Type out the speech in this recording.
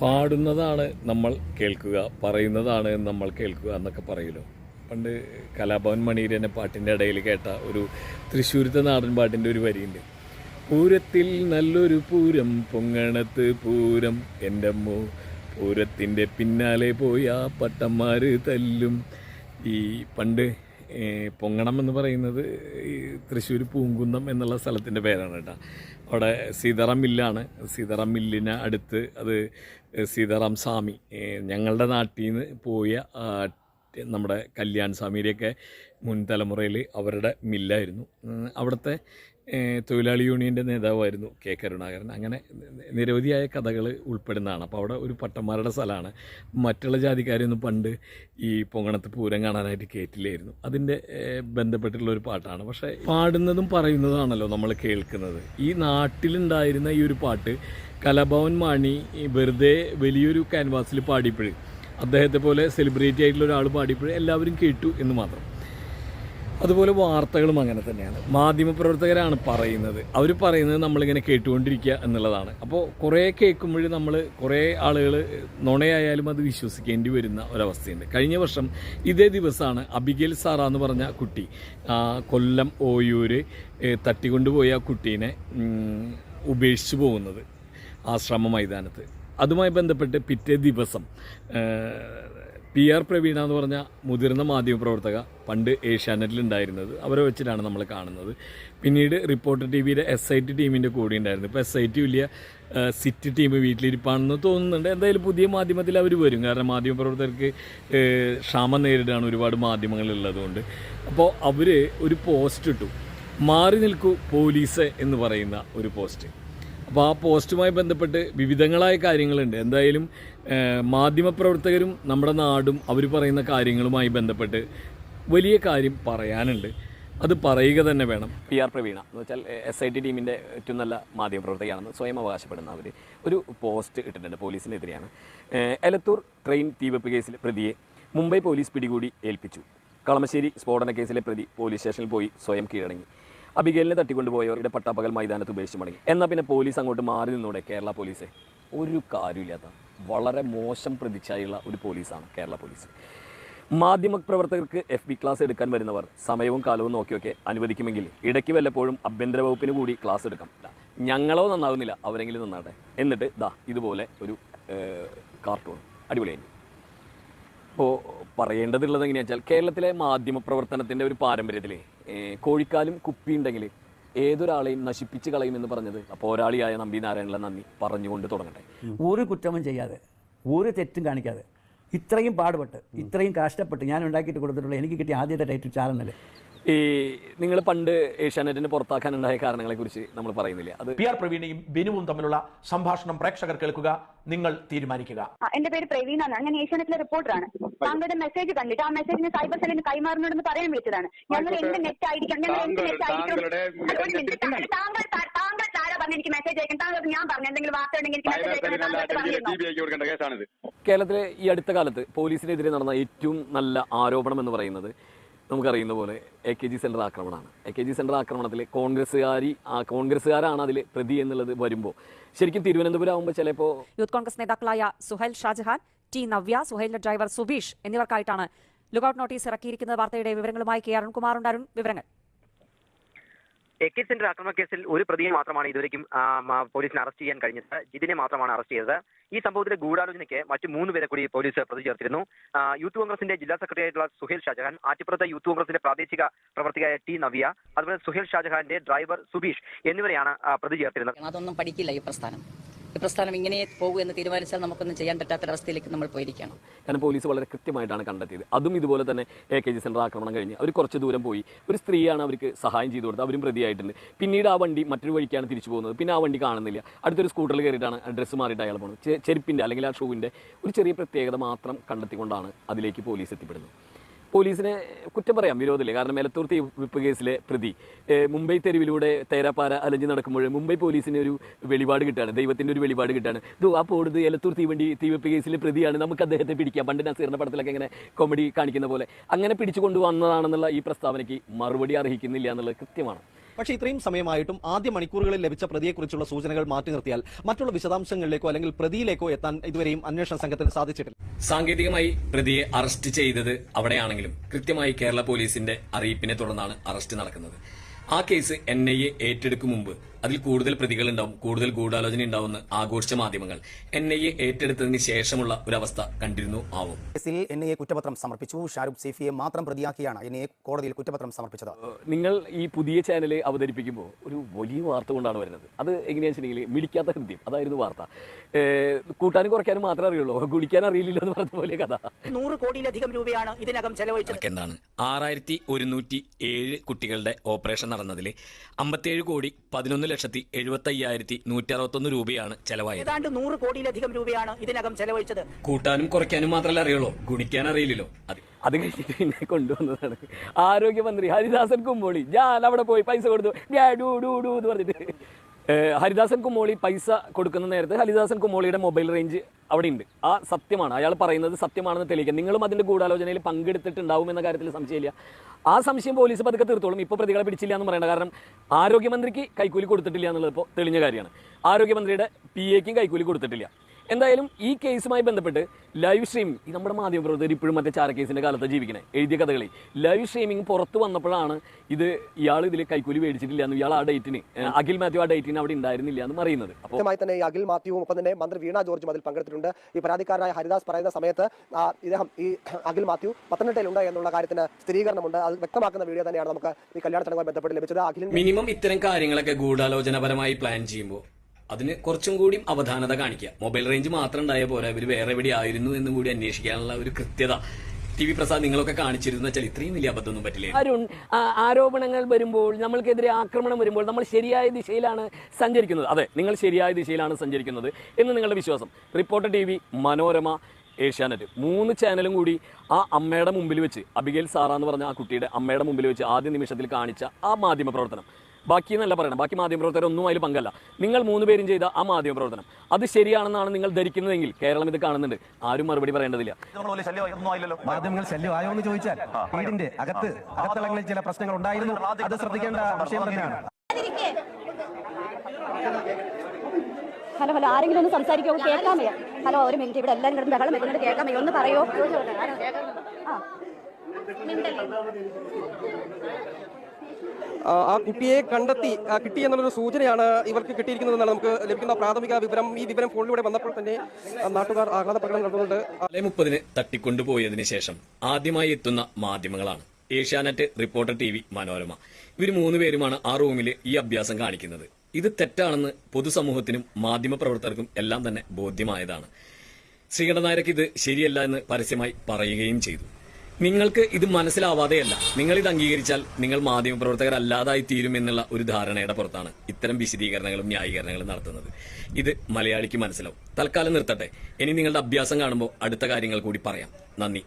പാടുന്നതാണ് നമ്മൾ കേൾക്കുക പറയുന്നതാണ് നമ്മൾ കേൾക്കുക എന്നൊക്കെ പറയുമല്ലോ പണ്ട് കലാഭവൻ മണീരനെ പാട്ടിന്റെ ഇടയിൽ കേട്ട ഒരു തൃശ്ശൂരത്തെ നാടൻ പാട്ടിന്റെ ഒരു വരിയുണ്ട്. പൂരത്തിൽ നല്ലൊരു പൂരം പൊങ്ങണത്ത് പൂരം. എന്റെ അമ്മോ പൂരത്തിന്റെ പിന്നാലെ പോയ പട്ടന്മാർ തല്ലും. ഈ പണ്ട് പൊങ്ങണം എന്ന് പറയുന്നത് ഈ തൃശ്ശൂർ പൂങ്കുന്നം എന്നുള്ള സ്ഥലത്തിന്റെ പേരാണ് കേട്ടോ. അവിടെ സീതാറാം മില്ലാണ്. സീതാറാം മില്ലിന് അടുത്ത് അത് സീതാറാം സ്വാമി. ഞങ്ങളുടെ നാട്ടിൽ നിന്ന് പോയ നമ്മുടെ കല്യാൺ സ്വാമിയുടെയൊക്കെ മുൻ തലമുറയിൽ അവരുടെ മില്ലായിരുന്നു. അവിടുത്തെ തൊഴിലാളി യൂണിയന്റെ നേതാവായിരുന്നു കെ കരുണാകരൻ. അങ്ങനെ നിരവധിയായ കഥകൾ ഉൾപ്പെടുന്നതാണ്. അപ്പോൾ അവിടെ ഒരു പട്ടന്മാരുടെ സ്ഥലമാണ്. മറ്റുള്ള ജാതിക്കാരൊന്നും പണ്ട് ഈ പൊങ്ങണത്ത് പൂരം കാണാനായിട്ട് കയറ്റില്ലായിരുന്നു അതിന്റെ ബന്ധപ്പെട്ടിട്ടുള്ള ഒരു പാട്ടാണ്. പക്ഷേ പാടുന്നതും പറയുന്നതാണല്ലോ നമ്മൾ കേൾക്കുന്നത്. ഈ നാട്ടിലുണ്ടായിരുന്ന ഈ ഒരു പാട്ട് കലാഭവൻ മാണി വെറുതെ വലിയൊരു ക്യാൻവാസിൽ പാടിയപ്പോഴും അദ്ദേഹത്തെ പോലെ സെലിബ്രിറ്റി ആയിട്ടുള്ള ഒരാൾ പാടിയപ്പോഴും എല്ലാവരും കേട്ടു എന്ന് മാത്രം. അതുപോലെ വാർത്തകളും അങ്ങനെ തന്നെയാണ്. മാധ്യമപ്രവർത്തകരാണ് പറയുന്നത്. അവർ പറയുന്നത് നമ്മളിങ്ങനെ കേട്ടുകൊണ്ടിരിക്കുക എന്നുള്ളതാണ്. അപ്പോൾ കുറേ കേൾക്കുമ്പോൾ നമ്മൾ കുറേ ആളുകൾ നുണയായാലും അത് വിശ്വസിക്കേണ്ടി വരുന്ന ഒരവസ്ഥയുണ്ട്. കഴിഞ്ഞ വർഷം ഇതേ ദിവസമാണ് അബിഗേൽ സാറ എന്ന് പറഞ്ഞ കുട്ടി കൊല്ലം ഓയൂര് തട്ടിക്കൊണ്ടുപോയ കുട്ടീനെ ഉപേക്ഷിച്ചു പോകുന്നത് ആശ്രമ മൈതാനത്ത്. അതുമായി ബന്ധപ്പെട്ട് പിറ്റേ ദിവസം പി ആർ പ്രവീണ എന്ന് പറഞ്ഞ മുതിർന്ന മാധ്യമപ്രവർത്തക പണ്ട് ഏഷ്യാനെറ്റിൽ ഉണ്ടായിരുന്നത് അവരെ വെച്ചിട്ടാണ് നമ്മൾ കാണുന്നത്. പിന്നീട് റിപ്പോർട്ടർ ടി വിയുടെ എസ് ഐ ടി ടീമിന്റെ കൂടെ ഉണ്ടായിരുന്നു. ഇപ്പോൾ എസ് ഐ ടി വലിയ സിറ്റി ടീം വീട്ടിലിരിപ്പാണെന്ന് തോന്നുന്നുണ്ട്. എന്തായാലും പുതിയ മാധ്യമത്തിൽ അവർ വരും. കാരണം മാധ്യമപ്രവർത്തകർക്ക് ക്ഷാമം നേരിടാണ് ഒരുപാട് മാധ്യമങ്ങളുള്ളതുകൊണ്ട് അപ്പോൾ അവർ ഒരു പോസ്റ്റ് ഇട്ടു. മാറി നിൽക്കൂ പോലീസ് എന്ന് പറയുന്ന ഒരു പോസ്റ്റ്. അപ്പോൾ ആ പോസ്റ്റുമായി ബന്ധപ്പെട്ട് വിവിധങ്ങളായ കാര്യങ്ങളുണ്ട്. എന്തായാലും മാധ്യമപ്രവർത്തകരും നമ്മുടെ നാടും അവർ പറയുന്ന കാര്യങ്ങളുമായി ബന്ധപ്പെട്ട് വലിയ കാര്യം പറയാനുണ്ട്. അത് പറയുക തന്നെ വേണം. പി ആർ പ്രവീണ എന്ന് വെച്ചാൽ എസ് ഐ ടി ടീമിന്റെ ഏറ്റവും നല്ല മാധ്യമപ്രവർത്തകയാണെന്ന് സ്വയം അവകാശപ്പെടുന്ന അവർ ഒരു പോസ്റ്റ് ഇട്ടിട്ടുണ്ട് പോലീസിനെതിരെയാണ്. എലത്തൂർ ട്രെയിൻ തീവെപ്പ് കേസിൽ പ്രതിയെ മുംബൈ പോലീസ് പിടികൂടി ഏൽപ്പിച്ചു. കളമശ്ശേരി സ്ഫോടന കേസിലെ പ്രതി പോലീസ് സ്റ്റേഷനിൽ പോയി സ്വയം കീഴടങ്ങി. അബിഗേലിനെ തട്ടിക്കൊണ്ടുപോയവരുടെ പട്ടാപ്പകൽ മൈതാനത്ത് ഉപേക്ഷിച്ച് മടങ്ങി. എന്നാൽ പിന്നെ പോലീസ് അങ്ങോട്ട് മാറി നിന്നൂടെ കേരള പോലീസ്? ഒരു കാര്യമില്ലാത്ത വളരെ മോശം പ്രതിച്ഛായുള്ള ഒരു പോലീസാണ് കേരള പോലീസ്. മാധ്യമ പ്രവർത്തകർക്ക് എഫ് ബി ക്ലാസ് എടുക്കാൻ വരുന്നവർ സമയവും കാലവും നോക്കിയൊക്കെ അനുവദിക്കുമെങ്കിൽ ഇടയ്ക്ക് വല്ലപ്പോഴും ആഭ്യന്തര വകുപ്പിന് കൂടി ക്ലാസ് എടുക്കാം. ഞങ്ങളോ നന്നാവുന്നില്ല അവരെങ്കിലും നന്നാട്ടെ എന്നിട്ട് ദാ ഇതുപോലെ ഒരു കാർട്ടൂൺ അടിപൊളിയായി. ഇപ്പോൾ പറയേണ്ടതുള്ളത് എങ്ങനെയാണെന്ന് വെച്ചാൽ കേരളത്തിലെ മാധ്യമ പ്രവർത്തനത്തിന്റെ ഒരു പാരമ്പര്യത്തിൽ കോഴിക്കാലും കുപ്പി ഉണ്ടെങ്കിൽ ഏതൊരാളെയും നശിപ്പിച്ച് കളയുമെന്ന് പറഞ്ഞത് ഒരാളിയായ നമ്പി നാരായണനെ നന്ദി പറഞ്ഞുകൊണ്ട് തുടങ്ങട്ടെ. ഒരു കുറ്റവും ചെയ്യാതെ ഒരു തെറ്റും കാണിക്കാതെ ഇത്രയും പാടുപെട്ട് ഇത്രയും കഷ്ടപ്പെട്ട് ഞാൻ ഉണ്ടാക്കിയിട്ട് കൊടുത്തിട്ടുള്ള എനിക്ക് കിട്ടിയ ആദ്യത്തെ ടൈറ്റിൽ ചാനൽ ഈ നിങ്ങൾ പണ്ട് ഏഷ്യാനെറ്റിന് പുറത്താക്കാൻ ഉണ്ടായ കാരണങ്ങളെ കുറിച്ച് നമ്മൾ പറയുന്നില്ല. അത് പി ആർ പ്രവീണയും ബിനുവും തമ്മിലുള്ള സംഭാഷണം പ്രേക്ഷകർ കേൾക്കുക നിങ്ങൾ തീരുമാനിക്കുക. ആ, എന്റെ പേര് പ്രവീണ എന്നാണ്. ഞാൻ ഏഷ്യാനെറ്റിലെ റിപ്പോർട്ടറാണ് താങ്കളുടെ മെസ്സേജ് കണ്ടിട്ട് ആ മെസ്സേജിന് സൈബർ സെല്ലിന് കൈമാറുന്നുണ്ടെന്ന് പറയാൻ വിളിച്ചതാണ്. ഞങ്ങൾ എന്ത് നെറ്റ് ആയിരിക്കണം? ഞങ്ങൾ എന്ത് നെറ്റ് ആയിരിക്കണം? താങ്കളുടെ ഒരു minute. താങ്കൾ താങ്കൾ താങ്കൾ താരാ പറഞ്ഞ എനിക്ക് മെസ്സേജ് അയക്കാൻ താങ്കൾ ഞാൻ പറഞ്ഞു എന്തെങ്കിലും വാർത്ത ഉണ്ടെങ്കിൽ എനിക്ക് മെസ്സേജ് താങ്കൾ കൊടുക്കേണ്ട കേസാണിത്. കേരളത്തിലെ ഈ അടുത്ത കാലത്ത് പോലീസിനെതിരെ നടന്ന ഏറ്റവും നല്ല ആരോപണം എന്ന് പറയുന്നത് നമുക്കറിയുന്ന പോലെ എ കെ ജി സെന്റർ ആക്രമണമാണ്. എ കെ ജി സെന്റർ ആക്രമണത്തിൽ കോൺഗ്രസ്സുകാരി ആ കോൺഗ്രസ്സുകാരാണ് അതിൽ പ്രതി എന്നുള്ളത് വരുമ്പോൾ ശരിക്കും തിരുവനന്തപുരം ആകുമ്പോൾ ചിലപ്പോൾ യൂത്ത് കോൺഗ്രസ് നേതാക്കളായ സുഹൈൽ ഷാജഹാൻ ടി നവ്യ സുഹൈലിന്റെ ഡ്രൈവർ സുബീഷ് എന്നിവർക്കായിട്ടാണ് ലുക്കൌട്ട് നോട്ടീസ് ഇറക്കിയിരിക്കുന്നത്. വാർത്തയുടെ വിവരങ്ങളുമായി കെ അരുൺകുമാറുണ്ട് അരുൺ വിവരങ്ങൾ എ കെ സെന്റർ ആക്രമണ കേസിൽ ഒരു പ്രതിയെ മാത്രമാണ് ഇതുവരെയും പോലീസിന് അറസ്റ്റ് ചെയ്യാൻ കഴിഞ്ഞത്. ജിതിനെ മാത്രമാണ് അറസ്റ്റ് ചെയ്തത്. ഈ സംഭവത്തിലെ ഗൂഢാലോചനയ്ക്ക് മറ്റ് മൂന്ന് പേരെ കൂടി പോലീസ് പ്രതി ചേർത്തിരുന്നു. യൂത്ത് കോൺഗ്രസിന്റെ ജില്ലാ സെക്രട്ടറി ആയിട്ടുള്ള സുഹേൽ ഷാജഹാൻ ആറ്റിപ്പുറത്തെ യൂത്ത് കോൺഗ്രസിന്റെ പ്രാദേശിക പ്രവർത്തകയായ ടി നവ്യ അതുപോലെ സുഹേൽ ഷാജഹാന്റെ ഡ്രൈവർ സുബീഷ് എന്നിവരെയാണ് പ്രതി ചേർത്തിരുന്നത്. അതൊന്നും പഠിക്കില്ല ഈ പ്രസ്ഥാനം. പ്രസ്ഥാനം ഇങ്ങനെ പോകും എന്ന് തീരുമാനിച്ചാൽ നമുക്കൊന്നും ചെയ്യാൻ പറ്റാത്തൊരവസ്ഥയിലേക്ക് നമ്മൾ പോയിരിക്കണം കാരണം പോലീസ് വളരെ കൃത്യമായിട്ടാണ് കണ്ടെത്തിയത്. അതും ഇതുപോലെ തന്നെ എ കെ ജി സെന്റർ ആക്രമണം കഴിഞ്ഞ് അവർ കുറച്ച് ദൂരം പോയി. ഒരു സ്ത്രീയാണ് അവർക്ക് സഹായം ചെയ്തു കൊടുത്തത്. അവരും പ്രതിയായിട്ടുണ്ട്. പിന്നീട് ആ വണ്ടി മറ്റൊരു വഴിക്കാണ് തിരിച്ചു പോകുന്നത്. പിന്നെ ആ വണ്ടി കാണുന്നില്ല. അടുത്തൊരു സ്കൂട്ടറിൽ കയറിയിട്ടാണ് ഡ്രസ്സ് മാറിയിട്ട് അയാൾ പോകുന്നത് ചെരുപ്പിന്റെ അല്ലെങ്കിൽ ആ ഷൂവിന്റെ ഒരു ചെറിയ പ്രത്യേകത മാത്രം കണ്ടെത്തിക്കൊണ്ടാണ് അതിലേക്ക് പോലീസ് എത്തിപ്പെടുന്നത്. പോലീസിനെ കുറ്റം പറയാം വിരോധമില്ല? കാരണം മേലത്തൂർത്തി വിപ്പ് കേസിലെ പ്രതി മുംബൈ തെരുവിലൂടെ തേരാപ്പാര അലഞ്ഞു നടക്കുമ്പോൾ മുംബൈ പോലീസിന് ഒരു വെളിപാട് കിട്ടാണ് ദൈവത്തിന്റെ ഒരു വെളിപാട് കിട്ടാണ് ഇതോ ആ പോടുത് എലത്തൂർ തീവണ്ടി തീവെപ്പ് കേസിലെ പ്രതിയാണ്. നമുക്ക് അദ്ദേഹത്തെ പിടിക്കാം. പണ്ട് നസീറിന്റെ പടത്തിലൊക്കെ ഇങ്ങനെ കോമഡി കാണിക്കുന്ന പോലെ. അങ്ങനെ പിടിച്ചു കൊണ്ടുവന്നതാണെന്നുള്ള ഈ പ്രസ്താവനയ്ക്ക് മറുപടി അർഹിക്കുന്നില്ല എന്നുള്ളത് കൃത്യമാണ്. പക്ഷേ ഇത്രയും സമയമായിട്ടും ആദ്യ മണിക്കൂറുകളിൽ ലഭിച്ച പ്രതിയെക്കുറിച്ചുള്ള സൂചനകൾ മാറ്റി നിർത്തിയാൽ മറ്റുള്ള വിശദാംശങ്ങളിലേക്കോ അല്ലെങ്കിൽ പ്രതിയിലേക്കോ എത്താൻ ഇതുവരെയും അന്വേഷണ സംഘത്തിന് സാധിച്ചിട്ടില്ല. സാങ്കേതികമായി പ്രതിയെ അറസ്റ്റ് ചെയ്തത് അവിടെയാണെങ്കിലും കൃത്യമായി കേരള പോലീസിന്റെ അറിയിപ്പിനെ തുടർന്നാണ് അറസ്റ്റ് നടക്കുന്നത്. ആ കേസ് എൻ ഐ എ ഏറ്റെടുക്കും മുമ്പ് അതിൽ കൂടുതൽ പ്രതികൾ ഉണ്ടാവും കൂടുതൽ ഗൂഢാലോചന ഉണ്ടാവുമെന്ന് ആഘോഷിച്ച മാധ്യമങ്ങൾ. എൻ ഐ എ ഏറ്റെടുത്തതിന് ശേഷമുള്ള ഒരു അവസ്ഥ കണ്ടിരുന്നു ആവും. കേസിൽ എൻ ഐ എ കുറ്റപത്രം സമർപ്പിച്ചു. ഷാരൂഖ് സേഫിയെ മാത്രം പ്രതിയാക്കിയാണ് എൻ ഐ എ കോടതിയിൽ കുറ്റപത്രം സമർപ്പിച്ചത്. നിങ്ങൾ ഈ പുതിയ ചാനൽ അവതരിപ്പിക്കുമ്പോൾ ഒരു വലിയ വാർത്ത കൊണ്ടാണ് വരുന്നത്. അത് എങ്ങനെയാണെന്ന് വെച്ചിട്ടുണ്ടെങ്കിൽ മിടിക്കാത്ത ഹൃദയം. അതായിരുന്നു വാർത്ത. കൂട്ടാനും കുറയ്ക്കാനും മാത്രമേ അറിയുള്ളൂ. കുടിക്കാൻ അറിയില്ല എന്ന് പറഞ്ഞ പോലെ കഥ. നൂറ് കോടിയിലധികം രൂപയാണ് ഇതിനകം ചെലവഴിച്ചത്. എന്താണ് ആറായിരത്തി ഒരുന്നൂറ്റി ഏഴ് കുട്ടികളുടെ ഓപ്പറേഷൻ നടന്നതിൽ അമ്പത്തിയേഴ് കോടി പതിനൊന്ന് ലക്ഷത്തി എഴുപത്തി അയ്യായിരത്തി നൂറ്റി അറുപത്തൊന്ന് രൂപയാണ് ചെലവായത്. ഏതാണ്ട് നൂറ് കോടിയിലധികം രൂപയാണ് ഇതിനകം ചെലവഴിച്ചത്. കൂട്ടാനും കുറയ്ക്കാനും മാത്രമല്ല അറിയുള്ളൂ. ഗുണിക്കാൻ അറിയില്ലല്ലോ. അത്. അത് കഴിഞ്ഞിട്ട് പിന്നെ കൊണ്ടുവന്നതാണ്. ആരോഗ്യമന്ത്രി ഹരിദാസൻ കുമ്പോളി ഞാൻ അവിടെ പോയി പൈസ കൊടുത്തു. ഡാ ഡൂ ഡൂ എന്ന് പറഞ്ഞിട്ട്. ഹരിദാസൻ കുമോളി പൈസ കൊടുക്കുന്ന നേരത്ത് ഹരിദാസൻ കുമോളിയുടെ മൊബൈൽ റേഞ്ച് അവിടെ ഉണ്ട് ആ സത്യമാണ്. അയാൾ പറയുന്നത് സത്യമാണെന്ന് തെളിയിക്കുക നിങ്ങളും അതിന്റെ ഗൂഢാലോചനയിൽ പങ്കെടുത്തിട്ടുണ്ടാവും എന്ന കാര്യത്തിൽ സംശയമില്ല. ആ സംശയം പോലീസ് പതുക്കെ തീർത്തോളും. ഇപ്പോൾ പ്രതികളെ പിടിച്ചില്ല എന്ന് പറയേണ്ട കാരണം ആരോഗ്യമന്ത്രിക്ക് കൈക്കൂലി കൊടുത്തിട്ടില്ല എന്നുള്ളത് ഇപ്പോൾ തെളിഞ്ഞ കാര്യമാണ്. ആരോഗ്യമന്ത്രിയുടെ പി എക്കും കൈക്കൂലി കൊടുത്തിട്ടില്ല. എന്തായാലും ഈ കേസുമായി ബന്ധപ്പെട്ട് ലൈവ് സ്ട്രീമിംഗ് ഈ നമ്മുടെ മാധ്യമപ്രവർത്തകർ ഇപ്പോഴും മറ്റേ ചാരക്കേസിന്റെ കാലത്ത് ജീവിക്കണേ. എഴുതിയ കഥകളി. ലൈവ് സ്ട്രീമിംഗ് പുറത്ത് വന്നപ്പോഴാണ് ഇത് ഇയാൾ ഇതിൽ കൈക്കൂലി മേടിച്ചിട്ടില്ല എന്ന് ഇയാൾ ആ ഡേറ്റിന് അഖിൽ മാത്യു ആ ഡേറ്റിന് അവിടെ ഉണ്ടായിരുന്നില്ല എന്ന് പറയുന്നത്. അപ്പോൾ കൃത്യമായി തന്നെ ഈ അഖിൽ മാത്യുവും ഒപ്പം തന്നെ മന്ത്രി വീണ ജോർജ് അതിൽ പങ്കെടുത്തിട്ടുണ്ട്. ഈ പരാതിക്കാരനായ ഹരിദാസ് പറയുന്ന സമയത്ത് ഇദ്ദേഹം ഈ അഖിൽ മാത്യു പത്തനംതിട്ടയിലുണ്ട് എന്നുള്ള കാര്യത്തിന് സ്ഥിരീകരണമുണ്ട്. അത് വ്യക്തമാക്കുന്ന വീഡിയോ തന്നെയാണ് നമുക്ക് ഈ കല്യാണ ചടങ്ങുമായി ബന്ധപ്പെട്ട് ലഭിച്ചത്. അഖിൽ മിനിമം ഇത്തരം കാര്യങ്ങളൊക്കെ ഗൂഢാലോചനപരമായി പ്ലാൻ ചെയ്യുമ്പോൾ അതിന് കുറച്ചും കൂടി അവധാനത കാണിക്കുക. മൊബൈൽ റേഞ്ച് മാത്രം ഉണ്ടായ പോരാ ഇവർ വേറെ എവിടെ ആയിരുന്നു എന്നും കൂടി അന്വേഷിക്കാനുള്ള ഒരു കൃത്യത. ടി വി പ്രസാദ് നിങ്ങളൊക്കെ കാണിച്ചിരുന്നു വെച്ചാൽ ഇത്രയും വലിയ അബദ്ധമൊന്നും പറ്റില്ല? അരുൺ ആരോപണങ്ങൾ വരുമ്പോൾ നമ്മൾക്കെതിരെ ആക്രമണം വരുമ്പോൾ നമ്മൾ ശരിയായ ദിശയിലാണ് സഞ്ചരിക്കുന്നത്. അതെ നിങ്ങൾ ശരിയായ ദിശയിലാണ് സഞ്ചരിക്കുന്നത് എന്ന് നിങ്ങളുടെ വിശ്വാസം. Reporter T V Manorama Asianet. മൂന്ന് ചാനലും കൂടി ആ അമ്മയുടെ മുമ്പിൽ വെച്ച് അബിഗേൽ സാറ എന്ന് പറഞ്ഞ ആ കുട്ടിയുടെ അമ്മയുടെ മുമ്പിൽ വെച്ച് ആദ്യ നിമിഷത്തിൽ കാണിച്ച ആ മാധ്യമ പ്രവർത്തനം. ബാക്കി എന്നല്ല പറയണം. ബാക്കി മാധ്യമപ്രവർത്തകർ ഒന്നും അതിൽ പങ്കല്ല. നിങ്ങൾ മൂന്ന് പേരും ചെയ്ത ആ മാധ്യമ പ്രവർത്തനം അത് ശരിയാണെന്നാണ് നിങ്ങൾ ധരിക്കുന്നതെങ്കിൽ കേരളം ഇത് കാണുന്നുണ്ട്. ആരും മറുപടി പറയേണ്ടതില്ല. മാധ്യമങ്ങൾ ശല്യമായോ എന്ന് ചോദിച്ചാൽ വീടിന്റെ അകത്ത് അകത്തളങ്ങളിൽ ചില പ്രശ്നങ്ങൾ ഉണ്ടായിരുന്നു. അത് ശ്രദ്ധിക്കേണ്ട വിഷയം തന്നെയാണ്. ഹലോ ഹലോ ആരെങ്കിലും ഒന്ന് സംസാരിക്കുമോ കേൾക്കാൻ വയ്യ. ഹലോ ഒരു മിനിറ്റ്. ഇവിടെ എല്ലാവരും കിടന്ന് ബഹളം വെക്കുന്നുണ്ട്. കേൾക്കാൻ വയ്യ. ഒന്ന് പറയോ? ആ. ആ കുട്ടിയെ കണ്ടെത്തി കിട്ടി എന്നുള്ളൊരു സൂചനയാണ് ഇവർക്ക് കിട്ടിയിരിക്കുന്നതെന്നാണ് നമുക്ക് ലഭിക്കുന്ന പ്രാഥമിക വിവരം. ഈ വിവരം ഫോണിലൂടെ വന്നപ്പോൾ തന്നെ നാട്ടുകാർ ആഹ്ലാദ പ്രകടനം നടത്തുന്നുണ്ട്. ജൂലൈ മുപ്പതിന് തട്ടിക്കൊണ്ടുപോയതിനു ശേഷം ആദ്യമായി എത്തുന്ന മാധ്യമങ്ങളാണ്. Asianet Reporter T V Manorama. ഇവർ മൂന്നുപേരുമാണ് ആ റൂമിൽ ഈ അഭ്യാസം കാണിക്കുന്നത്. ഇത് തെറ്റാണെന്ന് പൊതുസമൂഹത്തിനും മാധ്യമപ്രവർത്തകർക്കും എല്ലാം തന്നെ ബോധ്യമായതാണ്. ശ്രീകണ്ഠനായർക്ക് ഇത് ശരിയല്ല എന്ന് പരസ്യമായി പറയുകയും ചെയ്തു. നിങ്ങൾക്ക് ഇത് മനസ്സിലാവാതെയല്ല. നിങ്ങൾ ഇത് അംഗീകരിച്ചാൽ നിങ്ങൾ മാധ്യമപ്രവർത്തകരല്ലാതായി തീരും എന്നുള്ള ഒരു ധാരണയുടെ പുറത്താണ് ഇത്തരം വിശദീകരണങ്ങളും ന്യായീകരണങ്ങളും നടത്തുന്നത്. ഇത് മലയാളിക്ക് മനസ്സിലാവും. തൽക്കാലം നിർത്തട്ടെ. ഇനി നിങ്ങളുടെ അഭ്യാസം കാണുമ്പോൾ അടുത്ത കാര്യങ്ങൾ കൂടി പറയാം. നന്ദി.